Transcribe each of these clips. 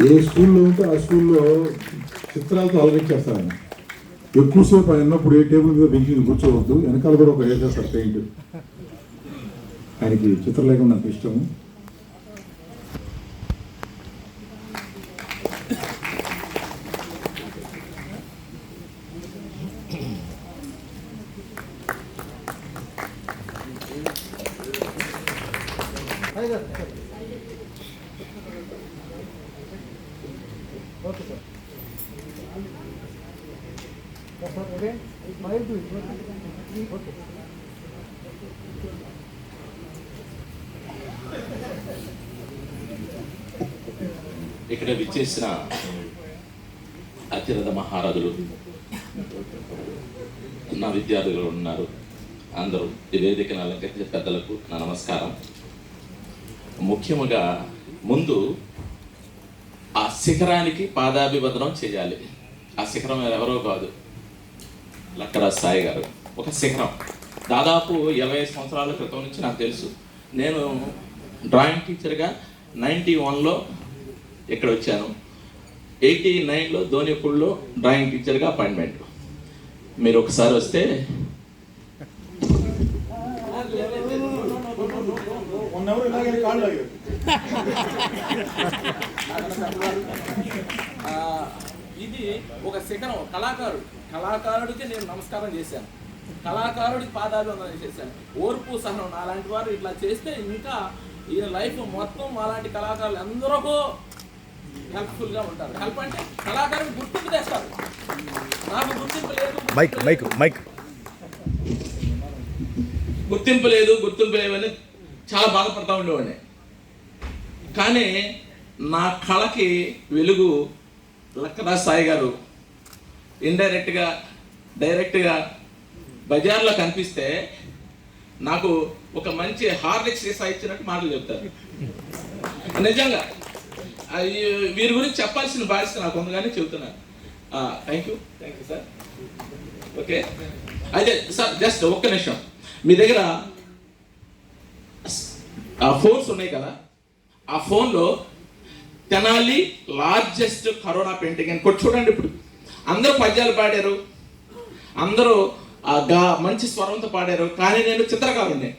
ఏ స్కూల్లో ఉంటే ఆ స్కూల్లో చిత్రాలతో అలగించేస్తారు ఎక్కువసేపు ఆయన ఉన్నప్పుడు ఏ టేబుల్ మీద బెంచ్ మీద కూర్చోవద్దు వెనకాల కూడా ఒక వేసేస్తారు పెయింట్. ఆయనకి చిత్రలేఖనం నాకు ఇష్టము. ఇష్టం ఇక్కడ విచ్చేసిన అతిరథ మహారాజులు నా విద్యార్థులు ఉన్నారు. అందరూ ఈ వేదికను అలంకరించే పెద్దలకు నా నమస్కారం. ముఖ్యముగా ముందు ఆ శిఖరానికి పాదాభివందనం చేయాలి. ఆ శిఖరం ఎవరో కాదు. లక్కరా సాయి గారు. ఒక శిఖరం. దాదాపు ఇరవై సంవత్సరాల క్రితం నుంచి నాకు తెలుసు. నేను డ్రాయింగ్ టీచర్గా నైంటీ వన్లో ఇక్కడ వచ్చాను. ఎయిటీ నైన్లో ధోనిపూడిలో డ్రాయింగ్ టీచర్గా అపాయింట్మెంట్. మీరు ఒకసారి వస్తే ఆ, ఇది ఒక శిఖరం కళాకారుడు. కళాకారుడికి నేను నమస్కారం చేశాను. కళాకారుడికి పాదాలు వందనం చేశాను ఓర్పు సహనం నాలాంటి వారు ఇట్లా చేస్తే ఇంకా ఈ లైఫ్ మొత్తం అలాంటి కళాకారులు ఎందరికో హెల్ప్ఫుల్గా ఉంటారు. హెల్ప్ అంటే కళాకారుడు గుర్తింపు తెస్తారు. నాకు గుర్తింపు లేదు మైక్ మైక్ మైక్. గుర్తింపు లేదు గుర్తింపు లేవని చాలా బాధపడతా ఉండేవాడిని. కానీ నా కళకి వెలుగు లక్కరా సాయి గారు ఇండైరెక్ట్గా డైరెక్ట్గా బజార్లో కనిపిస్తే నాకు ఒక మంచి హార్లిక్స్ సీసా ఇచ్చినట్టు మాటలు చెప్తారు. నిజంగా. వీరి గురించి చెప్పాల్సిన బాధ్యత నాకు ఉంది కానీ చెబుతున్నాను. Thank you thank you sir okay అయితే సార్ జస్ట్ ఒక్క నిమిషం. మీ దగ్గర ఫోర్స్ ఫోన్స్ ఉన్నాయి కదా? ఆ ఫోన్లో తెనాలి లార్జెస్ట్ కరోనా పెయింటింగ్ అని కొట్టి చూడండి ఇప్పుడు. అందరూ పద్యాలు పాడారు. అందరూ మంచి స్వరంతో పాడారు. కానీ నేను చిత్రకారుడిని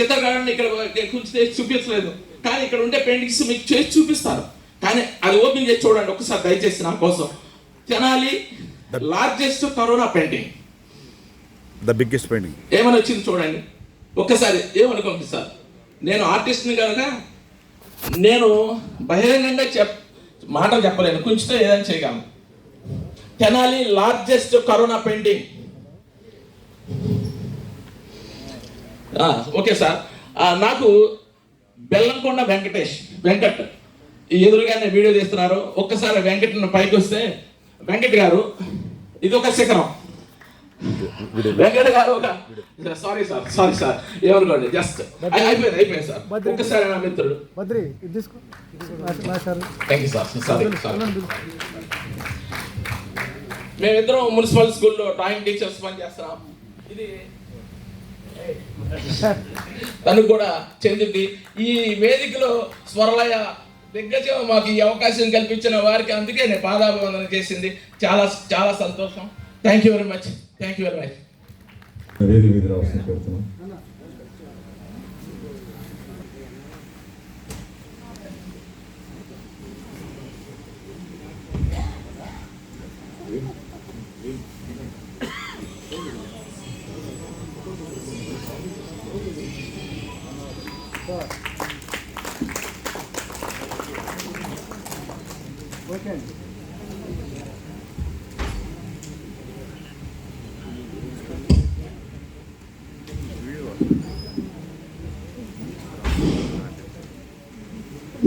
చిత్రకారుడిని ఇక్కడ కూర్చుంటే చూపించలేదు. కానీ ఇక్కడ ఉండే పెయింటింగ్స్ మీకు చేసి చూపిస్తారు కానీ అది ఓపెన్ చేసి చూడండి. ఒకసారి దయచేసి నా కోసం. Tenali largest corona painting. The biggest painting ఏమని వచ్చింది చూడండి. ఒక్కసారి ఏమనుకోండి సార్. నేను ఆర్టిస్ట్ని కనుక నేను బహిరంగంగా చెప్ మాటలు చెప్పలేను. కొంచెంతో ఏదైనా చేయగలను. Tenali largest corona painting okay sir. నాకు బెల్లంకొండ వెంకటేష్ వెంకట్ ఈ ఎదురుగానే వీడియో తీస్తున్నారు. ఒక్కసారి వెంకట్ పైకి వస్తే వెంకట్ గారు ఇది ఒక శిఖరం. వెంకట గారు ఒక సారీ సార్ సారీ సార్ ఏమనుకోండి జస్ట్ అయిపోయింది అయిపోయింది సార్ ఒక్కసారి నా మిత్రుడు. Thank you sir. Sorry sorry మేమిద్దరం మున్సిపల్ స్కూల్లో డ్రాయింగ్ టీచర్స్ పని చేస్తున్నాం ఇది తనకు కూడా చెందింది. ఈ వేదికలో స్వరలయ దిగ్గజం మాకు ఈ అవకాశం కల్పించిన వారికి అందుకే నేను పాదాభివందన చేసింది. చాలా చాలా సంతోషం. Thank you very much thank you very much అదే మీద రావాల్సిన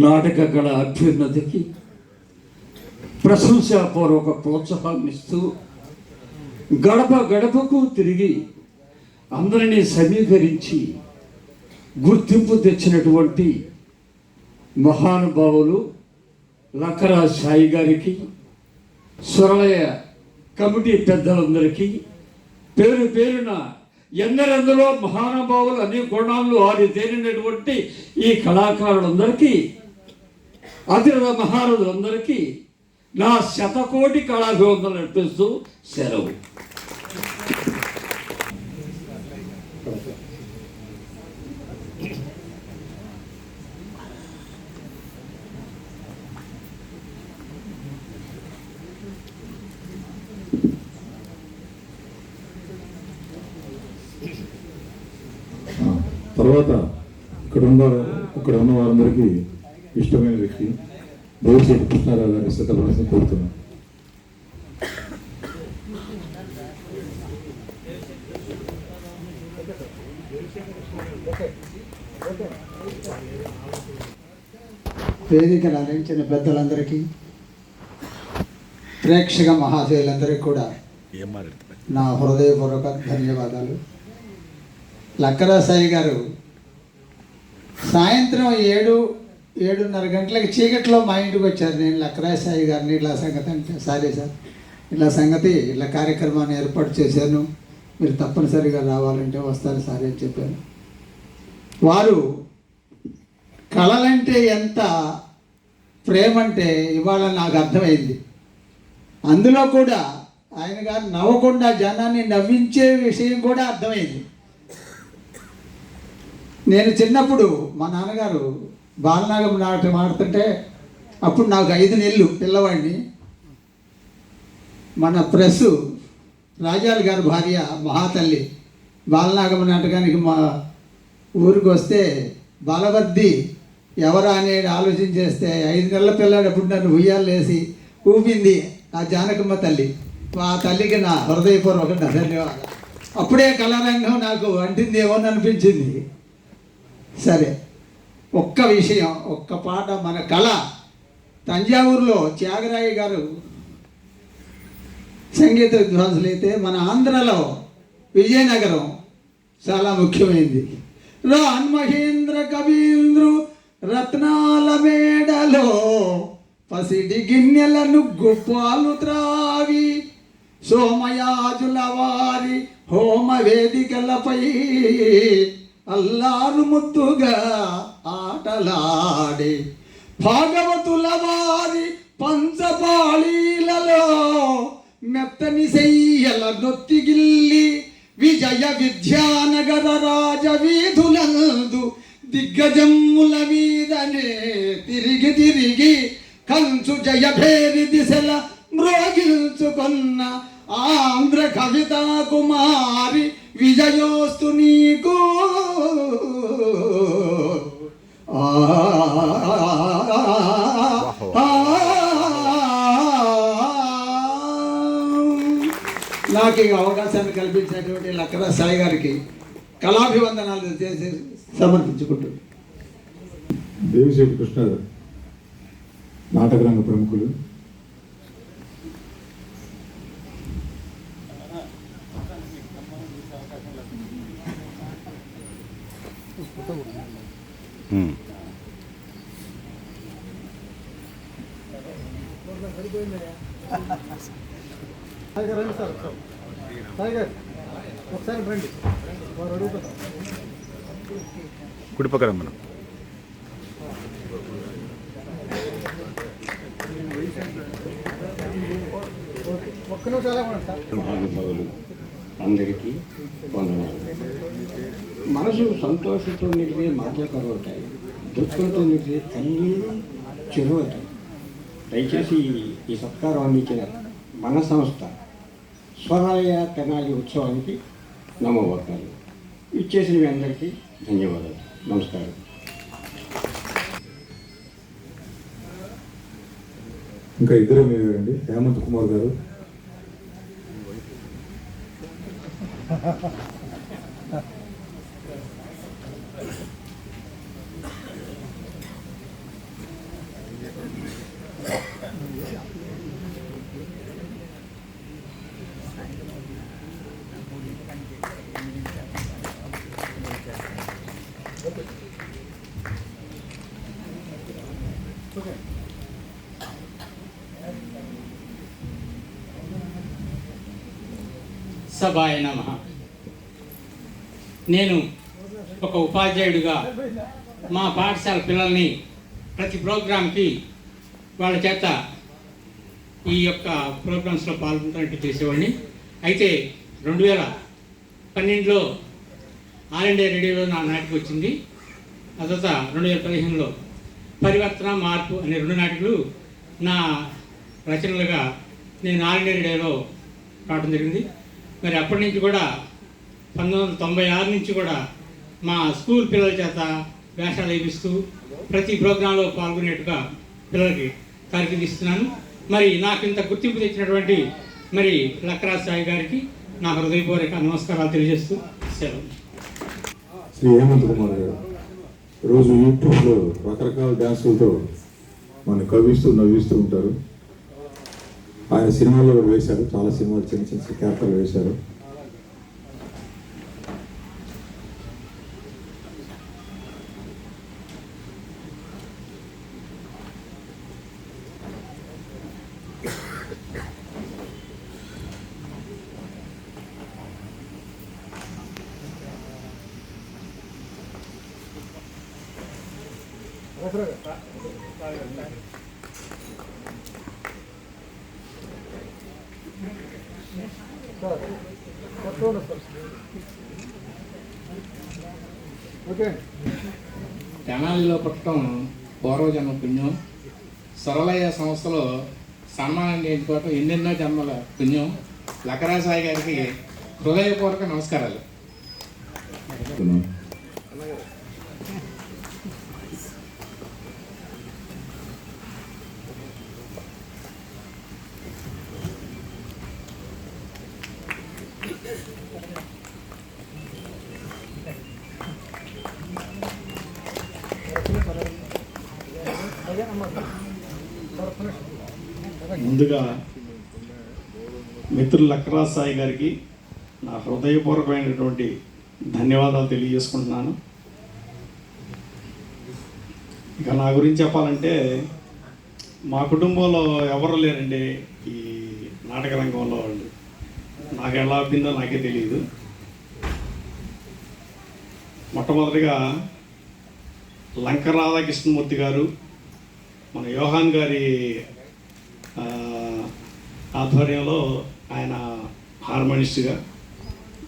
నాటక కళ అభ్యున్నతికి ప్రశంసాపూర్వక ప్రోత్సాహం ఇస్తూ గడప గడపకు తిరిగి అందరినీ సమీకరించి గుర్తింపు తెచ్చినటువంటి మహానుభావులు లక్కరా సాయి గారికి సురలయ కమిటీ పెద్దలందరికీ పేరు పేరున ఎందరెందరో మహానుభావులు అన్ని గుణాలు ఆరి తేలినటువంటి ఈ కళాకారులందరికీ అతిరథ మహారథులందరికీ నా శతకోటి కళాభివందనలు నడిపిస్తూ సెలవు. తర్వాత ఇక్కడ ఉన్న ఇక్కడ ఉన్న వారందరికీ ఇష్టమైన వ్యక్తి. దేవిశెట్టి కృష్ణారావు గారి సిద్ధపడాల్సి కోరుతున్నాను. వేదికను అందించిన పెద్దలందరికీ ప్రేక్షక మహాశయులందరికీ కూడా నా హృదయపూర్వక ధన్యవాదాలు. లక్కరా సాయి గారు సాయంత్రం ఏడు ఏడున్నర గంటలకి చీకట్లో మా ఇంటికి వచ్చారు. నేను లక్కరా సాయి గారిని ఇలా సంగతి అంటే సారీ సార్ ఇలా సంగతి ఇలా కార్యక్రమాన్ని ఏర్పాటు చేశాను. మీరు తప్పనిసరిగా రావాలంటే వస్తారు సార్ అని చెప్పాను. వారు కళలంటే ఎంత ప్రేమ అంటే ఇవాళ నాకు అర్థమైంది. అందులో కూడా ఆయన గారు నవ్వకుండా జనాన్ని నవ్వించే విషయం కూడా అర్థమైంది. నేను చిన్నప్పుడు మా నాన్నగారు బాలనాగం నాటకం ఆడుతుంటే అప్పుడు నాకు ఐదు నెలలు పిల్లవాడిని. మన ప్రెస్ రాజాలు గారి భార్య మహాతల్లి బాలనాగం నాటకానికి మా ఊరికి వస్తే బలవర్ది ఎవరా అనేది ఆలోచన చేస్తే ఐదు నెలల పిల్లాడప్పుడు నన్ను ఉయ్యాలేసి ఊపింది ఆ జానకమ్మ తల్లి. ఆ తల్లికి నా హృదయపూర్వక ధన్యవాదాలు. అప్పుడే కళారంగం నాకు అంటిందేమో అని అనిపించింది. సరే. ఒక్క విషయం ఒక్క పాట మన కళ. తంజావూరులో త్యాగరాయ గారు సంగీత విద్వాంసులు అయితే మన ఆంధ్రలో విజయనగరం చాలా ముఖ్యమైనది రాన్ మహేంద్ర కవీంద్రు రత్నాల మేడలో పసిడి గిన్నెల నుగ్గు పాలు త్రావి సోమయాజుల వారి హోమ వేదికలపై అల్లారు ముద్దుగా ఆటలాడే భాగవతుల వారి పంచపాళీలలో మెత్తని శయ్యల నొత్తిగిల్లి విజయ విద్యానగర రాజ వీధులందు దిగ్గజమ్ముల మీదనే తిరిగి తిరిగి కంచు జయ భేరి దిశల మ్రోగిల్చుకున్న ఆంధ్ర కవితా కుమారి విజయోస్తు నీకు నాకు ఈ అవకాశాన్ని కల్పించినటువంటి లక్కర సాయి గారికి కళాభివందనాలు చేసి సమర్పించుకుంటున్నాను దేవిశెట్టి కృష్ణ నాటకరంగ ప్రముఖులు రండి సార్ సాయి ఒకసారి రండి వారు అడుగుతారు కుడి పక్క రమ్మను. ఒక్క నిమిషాలే అందరికీ వందనాలు. మనసు సంతోషంతో నిలిపే మాటలకరవుతాయి దుఃఖంతో నిలిపే కన్నీరు చెరువుతాయి దయచేసి ఈ- ఈ సత్కారం అందించిన మన సంస్థ స్వరాయ తెనాలి ఉత్సవానికి నమోవకాలు ఇచ్చేసిన మీ అందరికీ ధన్యవాదాలు. నమస్కారం. ఇంకా ఇద్దరు మీరండి. హేమంత్ కుమార్ గారు. సభాయ నమ. నేను ఒక ఉపాధ్యాయుడిగా మా పాఠశాల పిల్లల్ని ప్రతి ప్రోగ్రాంకి వాళ్ళ చేత ఈ యొక్క ప్రోగ్రామ్స్లో పాల్గొనడానికి చేసేవాడిని. అయితే రెండు వేల పన్నెండులో ఆల్ ఇండియా రేడియోలో నా నాటికి వచ్చింది. ఆ తర్వాత రెండు వేల పదిహేనులో పరివర్తన మార్పు అనే రెండు నాటికలు నా రచనలుగా నేను ఆల్ ఇండియా రేడియోలో రావడం జరిగింది. మరి అప్పటి నుంచి కూడా పంతొమ్మిది వందల తొంభై ఆరు నుంచి కూడా మా స్కూల్ పిల్లల చేత వేషాలు వేపిస్తూ ప్రతి ప్రోగ్రాంలో పాల్గొనేట్టుగా పిల్లలకి తరఫీదిస్తున్నాను మరి నాకు ఇంత గుర్తింపు తెచ్చినటువంటి మరి లక్రాజ్ సాయి గారికి నా హృదయపూర్వక నమస్కారాలు తెలియజేస్తూ సెలవు. శ్రీ హేమంత్ కుమార్ గారు రోజు యూట్యూబ్లో రకరకాల డ్యాన్సులతో మన కవిస్తూ నవ్విస్తూ ఉంటారు. ఆయన సినిమాల్లో కూడా వేశారు. చాలా సినిమాలు చిన్న చిన్న క్యారెక్టర్లు వేశారు. తెనాలిలో పుట్టడం పూర్వజన్మ పుణ్యం. సరళయ్య సంస్థలో సన్మానం చేయించుకోవటం ఎన్నెన్నో జన్మల పుణ్యం. లకరాసాయి గారికి హృదయపూర్వక నమస్కారాలు. ముందుగా మిత్రులు లక్రాజ్ సాయి గారికి నా హృదయపూర్వకమైనటువంటి ధన్యవాదాలు తెలియజేసుకుంటున్నాను. ఇక నా గురించి చెప్పాలంటే మా కుటుంబంలో ఎవరు లేరండి ఈ నాటక రంగంలో వాళ్ళు నాకు ఎలా అబ్బిందో నాకే తెలియదు. మొట్టమొదటిగా లంక రాధాకృష్ణమూర్తి గారు మన యోహాన్ గారి ఆధ్వర్యంలో ఆయన హార్మోనిస్ట్గా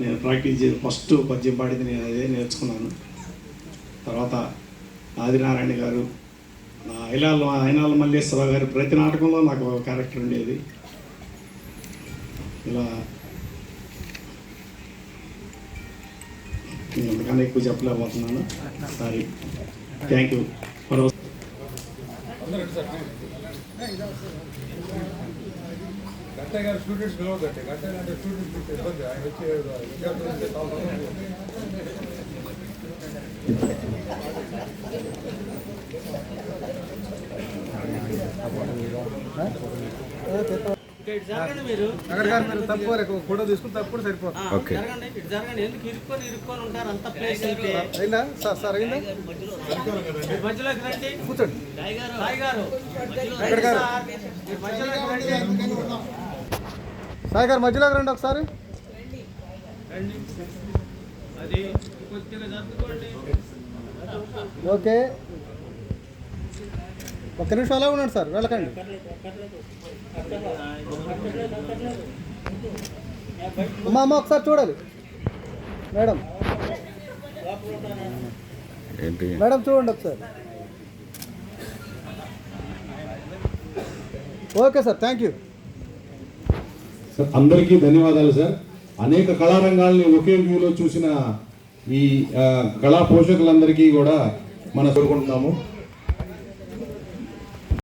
నేను ప్రాక్టీస్ చేసి ఫస్ట్ పద్యం పాడింది నేను అదే నేర్చుకున్నాను. తర్వాత ఆదినారాయణ గారు ఐలాల ఐనాల మల్లేశ్వర గారు ప్రతి నాటకంలో నాకు ఒక క్యారెక్టర్ ఉండేది. ఇలా నేను అంతకన్నా ఎక్కువ చెప్పలేకపోతున్నాను. సారీ. Thank you. మరో గట్టయ్య గారు స్టూడెంట్స్ పిలవదండి గట్టయ్య అంటే స్టూడెంట్స్ ఇబ్బంది. ఆయన వచ్చి అక్కడ గారు మీరు తప్పు ఫోటో తీసుకుని తప్పుడు సరిపోతుంది ఓకే. జరగండి ఇటు జరగండి. ఎందుకు ఇరుక్కొని ఇరుక్కొని ఉంటారు? అంత ప్లేస్ అయితే అయిందా? సార్ సార్ అయిందా? మధ్యలోకి రండి. కూర్చోండి. సాయి గారు. ఎక్కడ గారు? సార్, మీరు మధ్యలోకి రండి. సాయి గారు మధ్యలోకి రండి ఒకసారి. ఓకే. ఒక్క నిమిషం అలా ఉన్నాడు సార్ వెళ్ళకండి. అమ్మ అమ్మ ఒకసారి చూడాలి. మేడం. ఏంటి? మేడం చూడండి ఒకసారి. Okay sir thank you. Sir అందరికీ ధన్యవాదాలు సార్. అనేక కళారంగాల్ని ఒకే వ్యూలో చూసిన ఈ కళా పోషకులందరికీ కూడా మనం కోరుకుంటున్నాము.